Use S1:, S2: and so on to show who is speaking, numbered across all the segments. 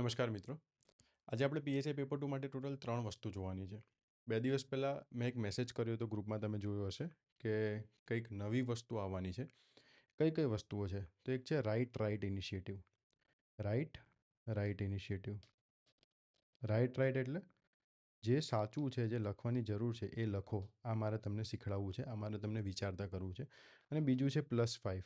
S1: નમસ્કાર મિત્રો. આજે આપણે પીએસઆઈ પેપર ટુ માટે ટોટલ ત્રણ વસ્તુ જોવાની છે. બે દિવસ પહેલાં મેં એક મેસેજ કર્યો હતો ગ્રુપમાં તમે જોયો હશે કે કંઈક નવી વસ્તુ આવવાની છે. કઈ કઈ વસ્તુઓ છે? તો એક છે right right initiative right right initiative right right એટલે જે સાચું છે, જે લખવાની જરૂર છે, એ લખો. આ મારે તમને શીખડાવવું છે, આ મારે તમને વિચારતા કરવું છે. અને બીજું છે પ્લસ ફાઇવ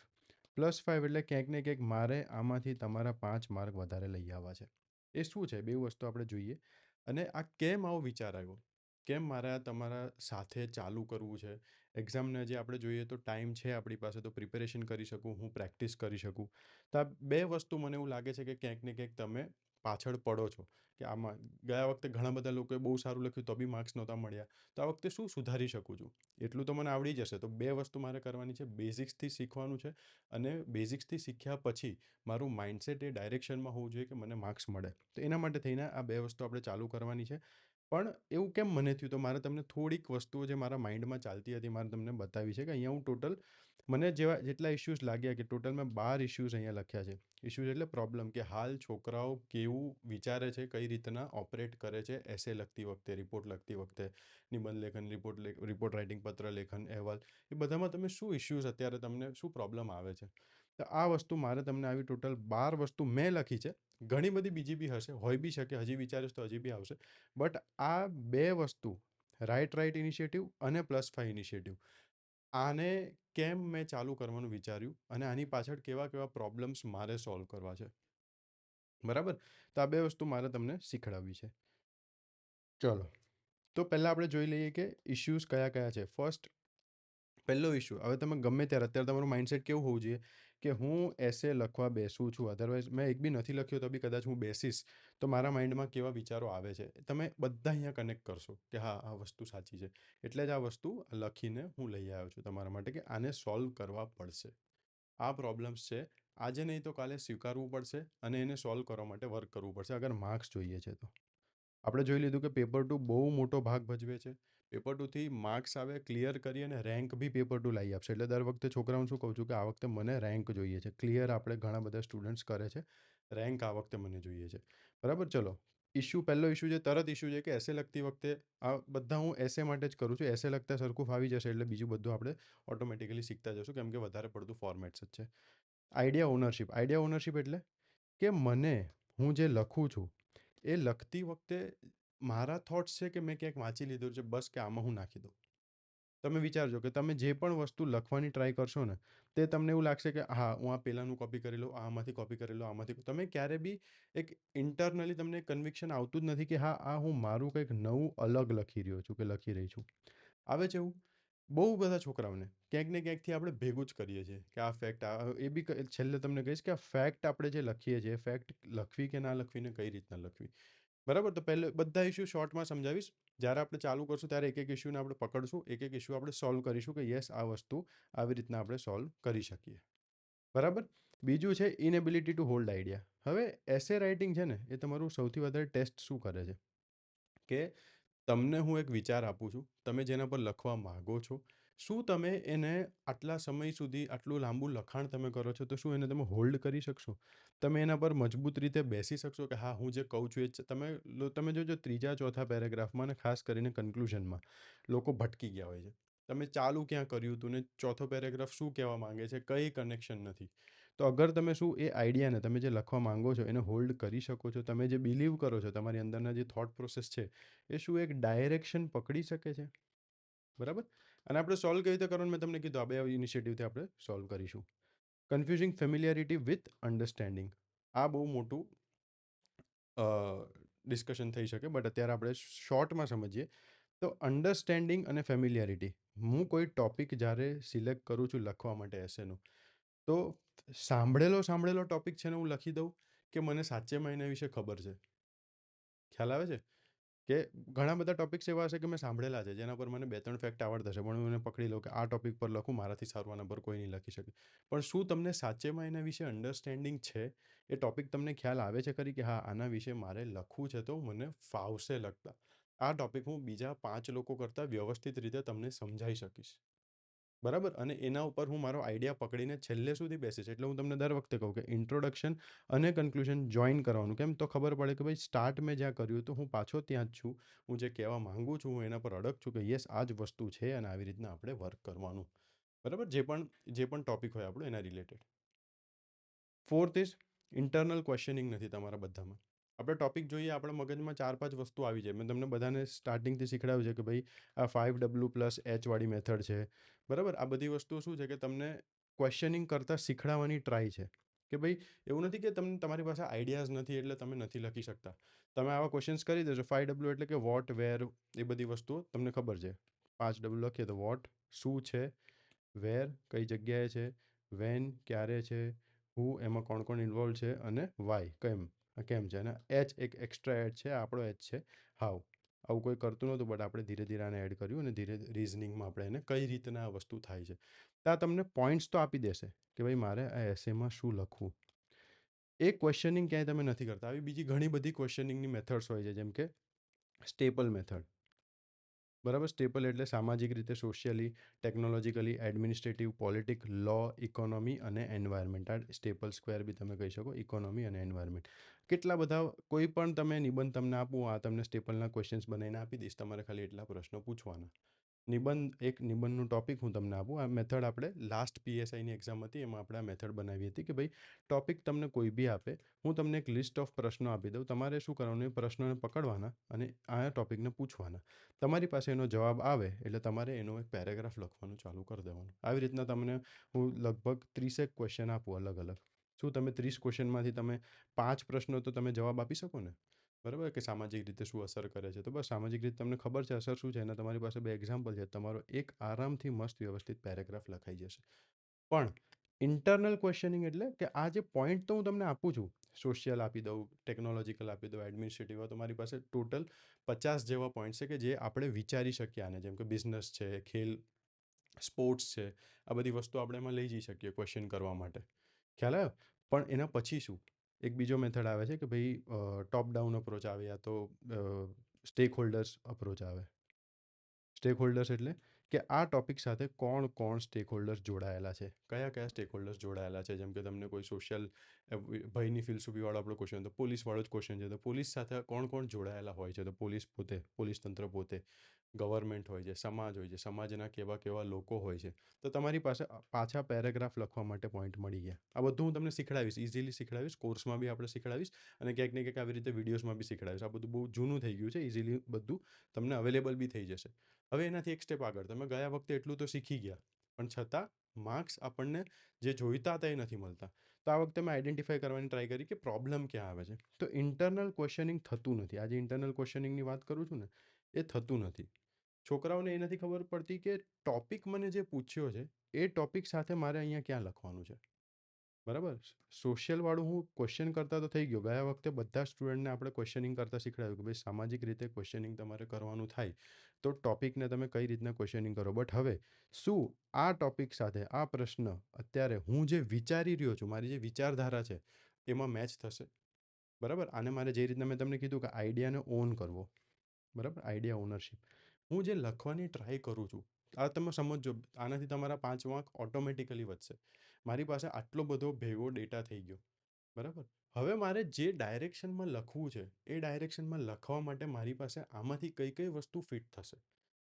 S1: પ્લસ ફાઇવ એટલે ક્યાંક ને ક્યાંક મારે આમાંથી તમારા પાંચ માર્ક વધારે લઈ આવવા છે. એ શું છે? બે વસ્તુ આપણે જોઈએ. અને આ કેમ આવો વિચાર આવ્યો? કેમ મારે આ તમારા સાથે ચાલુ કરવું છે? એક્ઝામને જે આપણે જોઈએ તો ટાઈમ છે આપણી પાસે, તો પ્રિપેરેશન કરી શકું, હું પ્રેક્ટિસ કરી શકું. તો આ બે વસ્તુ મને એવું લાગે છે કે ક્યાંક ને ક્યાંક તમે પાછળ પડો છો, કે આમાં ગયા વખતે ઘણા બધા લોકોએ બહુ સારું લખ્યું, તો બી માર્ક્સ નહોતા મળ્યા. તો આ વખતે શું સુધારી શકું છું? એટલું તો મને આવડી જશે. તો બે વસ્તુ મારે કરવાની છે. બેઝિક્સથી શીખવાનું છે અને બેઝિક્સથી શીખ્યા પછી મારું માઇન્ડસેટ એ ડાયરેક્શનમાં હોવું જોઈએ કે મને માર્ક્સ મળે. તો એના માટે થઈને આ બે વસ્તુ આપણે ચાલુ કરવાની છે. પણ એવું કેમ મને થયું? તો મારે તમને થોડીક વસ્તુઓ જે મારા માઇન્ડમાં ચાલતી હતી, મારે તમને બતાવી છે કે અહીંયા હું ટોટલ મને જેવા જેટલા ઇશ્યુઝ લાગ્યા કે ટોટલ મેં બાર ઇશ્યુઝ અહીંયા લખ્યા છે. ઇશ્યુઝ એટલે પ્રોબ્લેમ કે હાલ છોકરાઓ કેવું વિચારે છે, કઈ રીતના ઓપરેટ કરે છે એસે લખતી વખતે રિપોર્ટ લખતી વખતે, નિબંધ લેખન રિપોર્ટ રિપોર્ટ રાઇટિંગ પત્ર લેખન, અહેવાલ, એ બધામાં તમે શું ઇશ્યુઝ અત્યારે તમને શું પ્રોબ્લેમ આવે છે? તો આ વસ્તુ મારે તમને આવી ટોટલ બાર વસ્તુ મેં લખી છે. ઘણી બધી બીજી બી હશે, હોય બી શકે, હજી વિચારીશ તો હજી બી આવશે. બટ આ બે વસ્તુ રાઇટ રાઇટ ઇનિશિયેટિવ અને પ્લસ ફાઇવ ઇનિશિયેટિવ આને કેમ મેં ચાલુ કરવાનું વિચાર્યું? અને આની પાછળ કેવા કેવા પ્રોબ્લેમ્સ મારે સોલ્વ કરવા છે? બરાબર? તો આ બે વસ્તુ મારે તમને શીખડાવવી છે. ચલો. તો પહેલાં આપણે જોઈ લઈએ કે ઇશ્યુઝ કયા કયા છે. ફર્સ્ટ પહેલો ઇશ્યુ હવે તમે ગમે ત્યારે, અત્યારે તમારું માઇન્ડસેટ કેવું હોવું જોઈએ? કે હું એસે લખવા બેસું છું. અધરવાઇઝ મેં એક બી નથી લખ્યો તો બી કદાચ હું બેસીશ. તો મારા માઇન્ડમાં કેવા વિચારો આવે છે? તમે બધા અહીંયા કનેક્ટ કરશો કે હા, આ વસ્તુ સાચી છે. એટલે જ આ વસ્તુ લખીને હું લઈ આવ્યો છું તમારા માટે કે આને સોલ્વ કરવા પડશે. આ પ્રોબ્લેમ્સ છે. આજે નહીં તો કાલે સ્વીકારવું પડશે અને એને સોલ્વ કરવા માટે વર્ક કરવું પડશે. અગર માર્ક્સ જોઈએ છે તો. આપણે જોઈ લીધું કે પેપર ટુ બહુ મોટો ભાગ ભજવે છે. પેપર ટુથી માર્ક્સ આવે, ક્લિયર કરી અને રેન્ક બી પેપર ટુ લાવી આપશે. એટલે દર વખતે છોકરાઓને શું કહું છું કે આ વખતે મને રેન્ક જોઈએ છે. ક્લિયર આપણે ઘણા બધા સ્ટુડન્ટ્સ કરે છે. રેન્ક આ વખતે મને જોઈએ છે. બરાબર? ચલો. ઇશ્યુ પહેલો ઇશ્યુ છે, તરત ઇશ્યુ છે કે એસે લખતી વખતે આ બધા હું એસે માટે જ કરું છું. એસે લખતા સરખું ફાવી જશે એટલે બીજું બધું આપણે ઓટોમેટિકલી શીખતા જશું કેમ કે વધારે પડતું ફોર્મેટ્સ જ છે. આઈડિયા ઓનરશિપ આઈડિયા ઓનરશિપ એટલે કે મને હું જે લખું છું, એ લખતી વખતે મારા થોટ્સ છે કે મેં ક્યાંક વાંચી લીધું છે, બસ કે આમાં હું નાખી દઉં. તમે વિચારજો કે તમે જે પણ વસ્તુ લખવાની ટ્રાય કરશો ને, તે તમને એવું લાગશે કે, હા, હું આ પહેલાંનું કોપી કરી લઉં આમાંથી કોપી કરી લઉં આમાંથી તમે ક્યારે બી એક ઇન્ટરનલી તમને કન્વિક્શન આવતું જ નથી કે, હા, આ હું મારું કંઈક નવું અલગ લખી રહ્યો છું કે લખી રહી છું. આવે છે એવું? બહુ બધા છોકરાઓને ક્યાંક ને ક્યાંકથી આપણે ભેગું જ કરીએ છીએ કે આ ફેક્ટ આ, એ બી છેલ્લે તમને કહીશ કે આ ફેક્ટ આપણે જે લખીએ છીએ ફેક્ટ લખવી કે ના લખવીને કઈ રીતના લખવી? બરાબર? તો પહેલે બધા ઇસ્યુ શોર્ટમાં સમજાવીશ. જ્યારે આપણે ચાલુ કરશું, ત્યારે એક એક ઇસ્યુને આપણે પકડશું, એક એક ઇશ્યુ આપણે સોલ્વ કરીશું કે યસ આ વસ્તુ આવી રીતના આપણે સોલ્વ કરી શકીએ. બરાબર? બીજું છે ઇનેબિલિટી ટુ હોલ્ડ આઈડિયા હવે એસે રાઇટિંગ છે ને, એ તમારું સૌથી વધારે ટેસ્ટ શું કરે છે? કે તમને હું એક વિચાર આપું છું. તમે જેના પર લખવા માગો છો શું તમે એને આટલા સમય સુધી આટલું લાંબુ લખાણ તમે કરો છો? તો શું એને તમે હોલ્ડ કરી શકશો? તમે એના પર મજબૂત રીતે બેસી શકશો કે, હા, હું જે કહું છું એ તમે તમે જોજો ત્રીજા, ચોથા પેરેગ્રાફમાં અને ખાસ કરીને કન્ક્લુઝનમાં લોકો ભટકી ગયા હોય છે. તમે ચાલુ ક્યાં કર્યું હતું ને ચોથો પેરેગ્રાફ શું કહેવા માંગે છે? કઈ કનેક્શન નથી. તો અગર તમે શું એ આઈડિયાને તમે જે લખવા માંગો છો એને હોલ્ડ કરી શકો છો, તમે જે બિલીવ કરો છો તમારી અંદરના જે થોટ પ્રોસેસ છે, એ શું એક ડાયરેક્શન પકડી શકે છે? બરાબર? અને આપણે સોલ્વ કઈ રીતે કરવાનું? મેં તમને કીધું, આ બે ઇનિશિયેટિવથી આપણે સોલ્વ કરીશું. કન્ફ્યુઝિંગ ફેમિલિયારિટી વિથ અન્ડરસ્ટેન્ડિંગ આ બહુ મોટું ડિસ્કશન થઈ શકે બટ અત્યારે આપણે શોર્ટમાં સમજીએ. તો અન્ડરસ્ટેન્ડિંગ અને ફેમિલિયારિટી હું કોઈ ટોપિક જ્યારે સિલેક્ટ કરું છું લખવા માટે એસેનું તો સાંભળેલો સાંભળેલો ટોપિક છે ને હું લખી દઉં કે મને સાચેમાં એના વિશે ખબર છે? ખ્યાલ આવે છે? કે ઘણા બધા ટોપિક્સ એવા હશે કે મેં સાંભળેલા છે, જેના પર મને બે ત્રણ ફેક્ટ આવડતા છે પણ હું એને પકડી લઉં કે આ ટોપિક પર લખું, મારાથી સારું આના પર કોઈ નહીં લખી શકે. પણ શું તમને સાચેમાં એના વિશે અન્ડરસ્ટેન્ડિંગ છે? એ ટોપિક તમને ખ્યાલ આવે છે ખરી કે હા, આના વિશે મારે લખવું છે તો મને ફાવશે લખતા. આ ટોપિક હું બીજા પાંચ લોકો કરતાં વ્યવસ્થિત રીતે તમને સમજાવી શકીશ. બરાબર? અને એના ઉપર હું મારો આઈડિયા પકડીને છેલ્લે સુધી બેસીશ. એટલે હું તમને દર વખતે કહું કે ઇન્ટ્રોડક્શન અને કન્ક્લુઝન જોઈન કરવાનું. કેમ? તો ખબર પડે કે ભાઈ સ્ટાર્ટ મેં જ્યાં કર્યું હતું, હું પાછો ત્યાં જ છું. હું જે કહેવા માંગુ છું, હું એના પર અડગ છું કે યસ આ જ વસ્તુ છે અને આવી રીતના આપણે વર્ક કરવાનું. બરાબર? જે પણ જે પણ ટોપિક હોય આપણું, એના related fourth is internal questioning નથી તમારા બધામાં. આપણે ટોપિક જોઈએ, આપણા મગજમાં ચાર પાંચ વસ્તુ આવી જાય. મેં તમને બધાને સ્ટાર્ટિંગથી શીખડાવ્યું છે કે ભાઈ, આ ફાઇવ ડબલ્યુ પ્લસ એચવાળી મેથડ છે. બરાબર? આ બધી વસ્તુઓ શું છે કે તમને ક્વેશ્ચનિંગ કરતાં શીખડાવવાની ટ્રાય છે. કે ભાઈ એવું નથી કે તમને તમારી પાસે આઈડિયાઝ નથી એટલે તમે નથી લખી શકતા. તમે આવા ક્વેશ્ચન્સ કરી દેજો. ફાઈવ ડબલ્યુ એટલે કે વોટ વેર એ બધી વસ્તુઓ તમને ખબર છે. પાંચ ડબલ્યુ લખીએ તો વોટ શું છે? વેર કઈ જગ્યાએ છે? વેન ક્યારે છે? હુ એમાં કોણ કોણ ઇન્વોલ્વ છે? અને વાય કેમ? કેમ છે? અને એચ એક એક્સ્ટ્રા એડ છે. આપણો એચ છે. હાવ આવું કોઈ કરતું નહોતું, બટ આપણે ધીરે ધીરે આને એડ કર્યું અને ધીરે રિઝનિંગમાં આપણે એને કઈ રીતના આ વસ્તુ થાય છે. ત્યાં તમને પોઈન્ટ્સ તો આપી દેશે કે ભાઈ મારે આ એસેમાં શું લખવું. એ ક્વેશ્ચનિંગ ક્યાંય તમે નથી કરતા. આવી બીજી ઘણી બધી ક્વેશ્ચનિંગની મેથડ્સ હોય છે, જેમ કે સ્ટેપલ મેથડ બરાબર? સ્ટેપલ એટલે સામાજિક રીતે socially technologically administrative politic law economy અને એન્વાયરમેન્ટ આ સ્ટેપલ સ્ક્વેર બી તમે કહી શકો ઇકોનોમી અને એન્વાયરમેન્ટ કેટલા બધા કોઈ પણ તમે નિબંધ તમને આપું આ તમને સ્ટેપલના ક્વેશ્ચન્સ બનાવીને આપી દઈશ, તમારે ખાલી એટલા પ્રશ્નો પૂછવાના. નિબંધ, એક નિબંધનું ટોપિક હું તમને આપું. આ મેથડ આપણે લાસ્ટ પીએસઆઈની એક્ઝામ હતી, એમાં આપણે આ મેથડ બનાવી હતી કે ભાઈ ટોપિક તમને કોઈ બી આપે, હું તમને એક લિસ્ટ ઓફ પ્રશ્નો આપી દઉં. તમારે શું કરવાનું? એ પ્રશ્નોને પકડવાના અને આ ટોપિકને પૂછવાના. તમારી પાસે એનો જવાબ આવે, એટલે તમારે એનો એક પેરેગ્રાફ લખવાનું ચાલુ કરી દેવાનું. આવી રીતના તમને હું લગભગ ત્રીસેક ક્વેશ્ચન આપું અલગ અલગ શું તમે ત્રીસ ક્વેશ્ચનમાંથી તમે પાંચ પ્રશ્નો તો તમે જવાબ આપી શકો ને? બરાબર? કે સામાજિક રીતે શું અસર કરે છે? તો બસ સામાજિક રીતે તમને ખબર છે અસર શું છે? એના તમારી પાસે બે એક્ઝામ્પલ છે. તમારો એક આરામથી મસ્ત વ્યવસ્થિત પેરેગ્રાફ લખાઈ જશે. પણ ઇન્ટરનલ ક્વેશ્ચનિંગ એટલે કે આ જે પોઈન્ટ તો હું તમને આપું છું સોશિયલ આપી દઉં ટેકનોલોજીકલ આપી દઉં એડમિનિસ્ટ્રેટિવ તો મારી પાસે ટોટલ પચાસ જેવા પોઈન્ટ છે કે જે આપણે વિચારી શકીએ આને. જેમ કે બિઝનેસ છે, ખેલ સ્પોર્ટ્સ છે, આ બધી વસ્તુ આપણે એમાં લઈ જઈ શકીએ ક્વેશ્ચન કરવા માટે. ખ્યાલ આવ્યો? પણ એના પછી શું? એક બીજો મેથડ આવે છે કે ભાઈ ટોપ ડાઉન અપ્રોચ આવે યા તો સ્ટેક હોલ્ડર્સ અપ્રોચ આવે. સ્ટેક હોલ્ડર્સ એટલે કે આ ટોપિક સાથે કોણ કોણ સ્ટેક હોલ્ડર્સ જોડાયેલા છે? કયા કયા સ્ટેક હોલ્ડર્સ જોડાયેલા છે? જેમ કે તમને કોઈ સોશિયલ ભયની ફિલસૂફીવાળો આપણો ક્વેશ્ચન તો પોલીસવાળો જ ક્વેશ્ચન છે. તો પોલીસ સાથે કોણ કોણ જોડાયેલા હોય છે? તો પોલીસ પોતે, પોલીસ તંત્ર પોતે. ગવર્મેન્ટ હોય છે, સમાજ હોય છે, સમાજના કેવા કેવા લોકો હોય છે. તો તમારી પાસે પાછા પેરેગ્રાફ લખવા માટે પોઈન્ટ મળી ગયા. આ બધું હું તમને શીખડાવીશ ઇઝીલી શીખડાવીશ કોર્સમાં બી આપણે શીખડાવીશ અને ક્યાંક ને ક્યાંક આવી રીતે વિડીયોઝમાં બી શીખડાવીશ. આ બધું બહુ જૂનું થઈ ગયું છે ઇઝીલી બધું તમને અવેલેબલ બી થઈ જશે. હવે એનાથી એક સ્ટેપ આગળ. તમે ગયા વખતે એટલું તો શીખી ગયા, પણ છતાં માર્ક્સ આપણને જે જોઈતા હતા એ નથી મળતા. તો આ વખતે મેં આઈડેન્ટિફાઈ કરવાની ટ્રાય કરી કે પ્રોબ્લેમ ક્યાં આવે છે. તો ઇન્ટરનલ ક્વેશ્ચનિંગ થતું નથી. આજે ઇન્ટરનલ ક્વેશ્ચનિંગની વાત કરું છું ને, એ થતું નથી. છોકરાઓને એ નથી ખબર પડતી કે ટોપિક મને જે પૂછ્યો છે, એ ટોપિક સાથે મારે અહીંયા ક્યાં લખવાનું છે? બરાબર? સોશિયલવાળું હું ક્વેશ્ચન કરતા તો થઈ ગયો. ગયા વખતે બધા સ્ટુડન્ટને આપણે ક્વેશ્ચનિંગ કરતાં શીખડાયું કે ભાઈ સામાજિક રીતે ક્વેશ્ચનિંગ તમારે કરવાનું થાય, તો ટોપિકને તમે કઈ રીતના ક્વેશ્ચનિંગ કરો? બટ હવે શું આ ટોપિક સાથે આ પ્રશ્ન અત્યારે હું જે વિચારી રહ્યો છું, મારી જે વિચારધારા છે, એમાં મેચ થશે? બરાબર? આને મારે જે રીતના મેં તમને કીધું કે આઈડિયાને ઓન કરવો. બરાબર? આઈડિયા ઓનરશિપ હું જે લખવાની ટ્રાય કરું છું, આ તમે સમજો આનાથી તમારા પાંચ વાંક ઓટોમેટિકલી વધશે. મારી પાસે આટલો બધો ભેગો ડેટા થઈ ગયો, બરાબર? હવે મારે જે ડાયરેક્શનમાં લખવું છે, એ ડાયરેક્શનમાં લખવા માટે મારી પાસે આમાંથી કઈ કઈ વસ્તુ ફિટ થશે.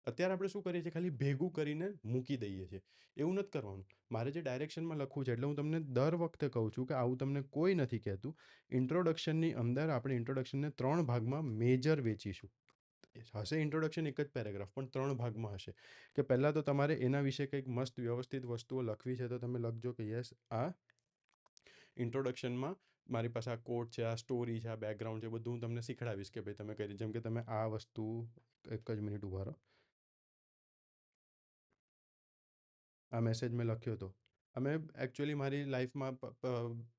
S1: અત્યારે આપણે શું કરીએ છીએ, ખાલી ભેગું કરીને મૂકી દઈએ છીએ. એવું નથી કરવાનું. મારે જે ડાયરેક્શનમાં લખવું છે, એટલે હું તમને દર વખતે કહું છું કે આવું તમને કોઈ નથી કહેતું. ઇન્ટ્રોડક્શનની અંદર આપણે ઇન્ટ્રોડક્શનને ત્રણ ભાગમાં મેજર વેચીશું. હશે ઇન્ટ્રોડક્શન એક જ પેરેગ્રાફ પણ ત્રણ ભાગમાં હશે. કે પહેલાં તો તમારે એના વિશે કંઈક મસ્ત વ્યવસ્થિત વસ્તુઓ લખવી છે, તો તમે લખજો કે યસ, આ ઇન્ટ્રોડક્શનમાં મારી પાસે આ કોડ છે, આ સ્ટોરી છે, આ બેકગ્રાઉન્ડ છે, બધું હું તમને શીખડાવીશ કે ભાઈ તમે કરી, જેમ કે તમે આ વસ્તુ એક જ મિનિટ ઊભા રહો. આ મેસેજ મેં લખ્યો હતો અમે એકચ્યુઅલી મારી લાઈફમાં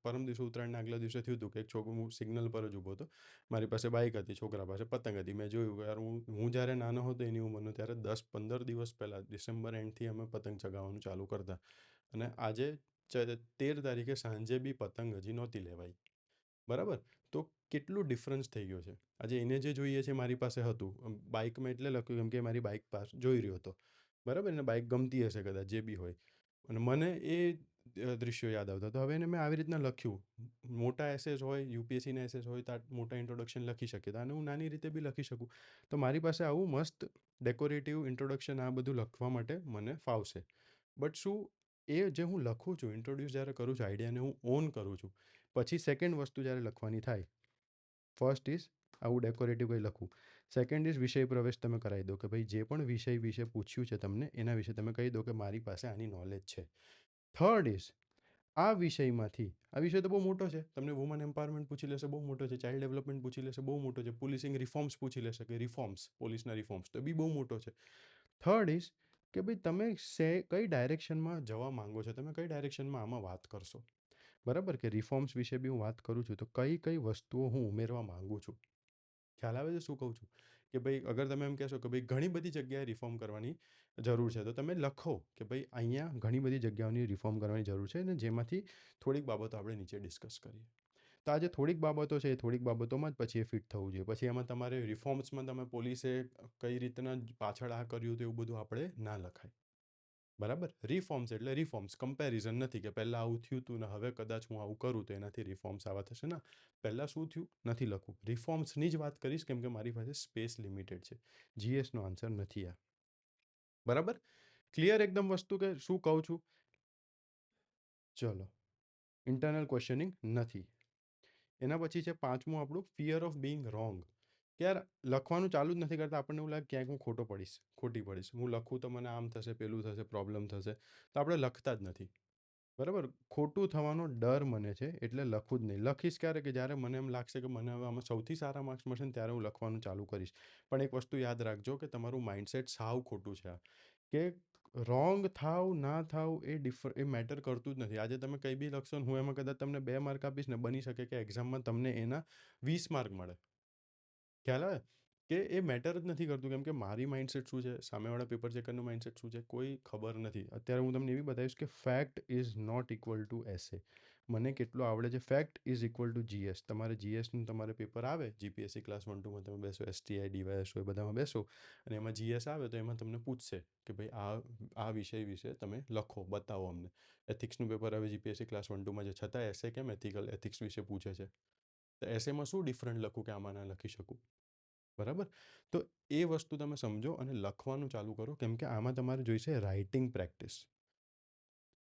S1: પરમ દિવસે ઉત્તરાયણના આગલા દિવસે થયું હતું કે એક છોકરો, હું સિગ્નલ પર જ ઊભો હતો. મારી પાસે બાઇક હતી, છોકરા પાસે પતંગ હતી. મેં જોયું યાર, હું હું જ્યારે નાનો હતો એની ઉંમરનો ત્યારે દસ પંદર દિવસ પહેલાં ડિસેમ્બર એન્ડથી અમે પતંગ ચગાવવાનું ચાલુ કરતા. અને આજે તેર તારીખે સાંજે બી પતંગ હજી નહોતી લેવાઈ. બરાબર? તો કેટલું ડિફરન્સ થઈ ગયો છે. આજે એને જે જોઈએ છે મારી પાસે હતું. બાઇકમાં એટલે લખ્યું કેમ કે મારી બાઇક પાસ જોઈ રહ્યો હતો. બરાબર? એને બાઇક ગમતી હશે કદાચ, જે બી હોય. અને મને એ દૃશ્યો યાદ આવતા. તો હવે એને મેં આવી રીતના લખ્યું. મોટા એસેસ હોય, યુપીએસસીના એસેસ હોય, તો મોટા ઇન્ટ્રોડક્શન લખી શકે. તો અને હું નાની રીતે બી લખી શકું. તો મારી પાસે આવું મસ્ત ડેકોરેટિવ ઇન્ટ્રોડક્શન આ બધું લખવા માટે મને ફાવશે. બટ શું એ જે હું લખું છું ઇન્ટ્રોડ્યુસ જ્યારે કરું છું આઈડિયાને હું ઓન કરું છું, પછી સેકન્ડ વસ્તુ જ્યારે લખવાની થાય ફર્સ્ટ ઇઝ આવું ડેકોરેટિવ કંઈ લખવું. સેકન્ડ ઇઝ વિષય પ્રવેશ તમે કરાવી દો કે ભાઈ જે પણ વિષય વિશે પૂછ્યું છે તમને, એના વિશે તમે કહી દો કે મારી પાસે આની નોલેજ છે. થર્ડ ઇઝ આ વિષયમાંથી, આ વિષય તો બહુ મોટો છે. તમને વુમન એમ્પાવરમેન્ટ પૂછી લેશે, બહુ મોટો છે. ચાઇલ્ડ ડેવલપમેન્ટ પૂછી લેશે, બહુ મોટો છે. પોલીસિંગ રિફોર્મ્સ પૂછી લેશે કે રિફોર્મ્સ પોલીસના રિફોર્મ્સ તો બી બહુ મોટો છે. થર્ડ ઇઝ કે ભાઈ તમે સે, કઈ ડાયરેક્શનમાં જવા માંગો છો? તમે કઈ ડાયરેક્શનમાં આમાં વાત કરશો? બરાબર? કે રિફોર્મ્સ વિશે બી હું વાત કરું છું, તો કઈ કઈ વસ્તુઓ હું ઉમેરવા માગું છું? ખ્યાલ આવે છે શું કહું છું? કે ભાઈ, અગર તમે એમ કહેશો કે ભાઈ, ઘણી બધી જગ્યાએ રિફોર્મ કરવાની જરૂર છે, તો તમે લખો કે ભાઈ, અહીંયા ઘણી બધી જગ્યાઓની રિફોર્મ કરવાની જરૂર છે અને જેમાંથી થોડીક બાબતો આપણે નીચે ડિસ્કસ કરીએ. તો આજે થોડીક બાબતો છે, એ થોડીક બાબતોમાં જ પછી એ ફિટ થવું જોઈએ. પછી એમાં તમારે રિફોર્મ્સમાં તમે પોલીસે કઈ રીતના પાછળ આ કર્યું તો એવું બધું આપણે ના લખાય. બરાબર? રિફોર્મ્સ એટલે રિફોર્મ્સ કમ્પેરિઝન નથી કે પહેલાં આવું થયું હતું ને હવે કદાચ હું આવું કરું તો એનાથી રિફોર્મ્સ આવા થશે. ના, પહેલાં શું થયું? નથી લખવું. રિફોર્મ્સની જ વાત કરીશ કેમ કે મારી પાસે સ્પેસ લિમિટેડ છે. જીએસનો આન્સર નથી આ. બરાબર? ક્લિયર એકદમ વસ્તુ કે શું કહું છું? ચલો. ઇન્ટરનલ ક્વેશ્ચનિંગ નથી. એના પછી છે પાંચમું આપણું ફિયર ઓફ બિંગ રોંગ કે યાર, લખવાનું ચાલુ જ નથી કરતા. આપણને એવું લાગે ક્યાંક હું ખોટો પડીશ, ખોટી પડીશ. હું લખું તો મને આમ થશે, પેલું થશે, પ્રોબ્લેમ થશે. તો આપણે લખતા જ નથી. બરાબર? ખોટું થવાનો ડર મને છે, એટલે લખું જ નહીં. લખીશ ક્યારે કે જ્યારે મને એમ લાગશે કે મને હવે આમાં સૌથી સારા માર્ક્સ મળશે ને ત્યારે હું લખવાનું ચાલુ કરીશ. પણ એક વસ્તુ યાદ રાખજો કે તમારું માઇન્ડસેટ સાવ ખોટું છે કે રોંગ થાવ, ના થાવ એ ડિફર, એ મેટર કરતું જ નથી. આજે તમે કંઈ બી લખશો ને હું એમાં કદાચ તમને બે માર્ક આપીશ ને બની શકે કે એક્ઝામમાં તમને એના વીસ માર્ક મળે. ખ્યાલ આવે? કે એ મેટર જ નથી કરતું, કેમ કે મારી માઇન્ડસેટ શું છે? સામેવાળા પેપર ચેકરનું માઇન્ડસેટ શું છે? કોઈ ખબર નથી. અત્યારે હું તમને એવી બતાવીશ કે fact is not equal to essay મને કેટલું આવડે છે? Fact is equal to GS તમારે જીએસનું તમારે પેપર આવે જીપીએસસી ક્લાસ વન ટુમાં તમે બેસો એસટીઆઈ ડીવાયએસ હોય બધામાં બેસો, અને એમાં જીએસ આવે તો એમાં તમને પૂછશે કે ભાઈ આ આ વિષય વિશે તમે લખો, બતાવો અમને. એથિક્સનું પેપર આવે જીપીએસસી ક્લાસ વન ટુમાં છે. છતાં એસે કેમ એથિકલ, એથિક્સ વિશે પૂછે છે? તો એસેમાં શું ડિફરન્ટ લખું કે આમાં ના લખી શકું? બરાબર? તો એ વસ્તુ તમે સમજો અને લખવાનું ચાલુ કરો, કેમ કે આમાં તમારે જોઈશે રાઇટિંગ પ્રેક્ટિસ